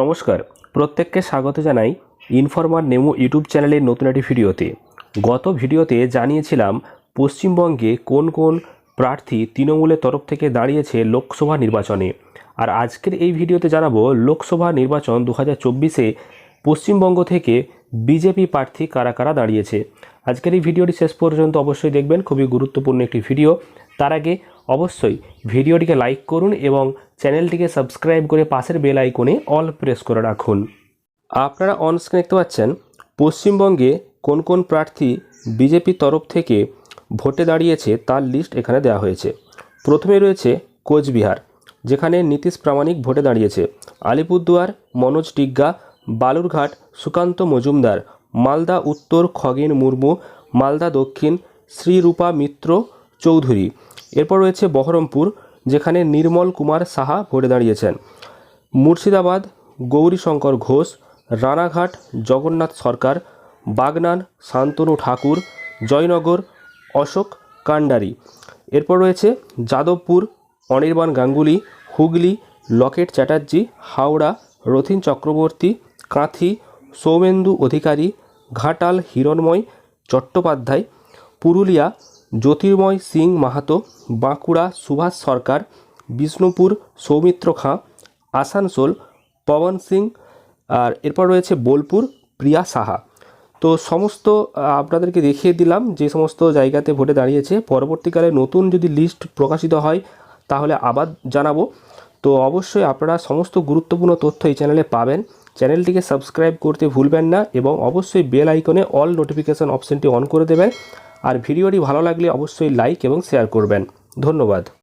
নমস্কার, প্রত্যেককে স্বাগত জানাই ইনফরমার নেমু ইউটিউব চ্যানেলের নতুন একটি ভিডিওতে। গত ভিডিওতে জানিয়েছিলাম পশ্চিমবঙ্গে কোন কোন প্রার্থী তৃণমূলের তরফ থেকে দাঁড়িয়েছে লোকসভা নির্বাচনে। আর আজকের এই ভিডিওতে জানাব লোকসভা নির্বাচন দু হাজার চব্বিশে পশ্চিমবঙ্গ থেকে বিজেপি প্রার্থী কারা কারা দাঁড়িয়েছে। আজকের এই ভিডিওটি শেষ পর্যন্ত অবশ্যই দেখবেন, খুবই গুরুত্বপূর্ণ একটি ভিডিও। তার আগে অবশ্যই ভিডিওটিকে লাইক করুন এবং চ্যানেলটিকে সাবস্ক্রাইব করে পাশের বেল আইকনে অল প্রেস করে রাখুন। আপনারা অন স্ক্রিন দেখতে পাচ্ছেন, পশ্চিমবঙ্গে কোন কোন প্রার্থী বিজেপির তরফ থেকে ভোটে দাঁড়িয়েছে তার লিস্ট এখানে দেওয়া হয়েছে। প্রথমে রয়েছে কোচবিহার, যেখানে নীতিশ প্রামাণিক ভোটে দাঁড়িয়েছে। আলিপুরদুয়ার, মনোজ টিগ্গা, বালুরঘাট, সুকান্ত মজুমদার, মালদা উত্তর, খগেন মুর্মু, মালদা দক্ষিণ, শ্রীরূপা মিত্র চৌধুরী। এরপর রয়েছে বহরমপুর যেখানে নির্মল কুমার সাহা ভোটে দাঁড়িয়েছেন। মুর্শিদাবাদ, গৌরীশঙ্কর ঘোষ, রানাঘাট, জগন্নাথ সরকার, বাগনান, শান্তনু ঠাকুর, জয়নগর, অশোক কান্ডারি। এরপর রয়েছে যাদবপুর, অনির্বাণ গাঙ্গুলি, হুগলি, লকেট চ্যাটার্জি, হাওড়া, রথিন চক্রবর্তী, কাঁথি, সৌমেন্দু অধিকারী, ঘাটাল হিরণময় চট্টোপাধ্যায়, পুরুলিয়া জ্যোতির্ময় সিং মাহাতো, বাঁকুড়া সুভাষ সরকার, বিষ্ণুপুর সৌমিত্র খাঁ, আসানসোল পবন সিং, আর এরপর রয়েছে বোলপুর প্রিয়া সাহা। তো সমস্ত আপনাদেরকে দেখিয়ে দিলাম যে সমস্ত জায়গাতে ভোটে দাঁড়িয়েছে। পরবর্তীকালে নতুন যদি লিস্ট প্রকাশিত হয়, তাহলে আবার জানাব। তো অবশ্যই আপনারা সমস্ত গুরুত্বপূর্ণ তথ্য এই চ্যানেলে পাবেন। চ্যানেলটিকে সাবস্ক্রাইব করতে ভুলবেন না এবং অবশ্যই বেল আইকনে অল নোটিফিকেশন অপশনটি অন করে দেবেন। আর ভিডিওটি ভালো লাগলে অবশ্যই লাইক এবং শেয়ার করবেন। ধন্যবাদ।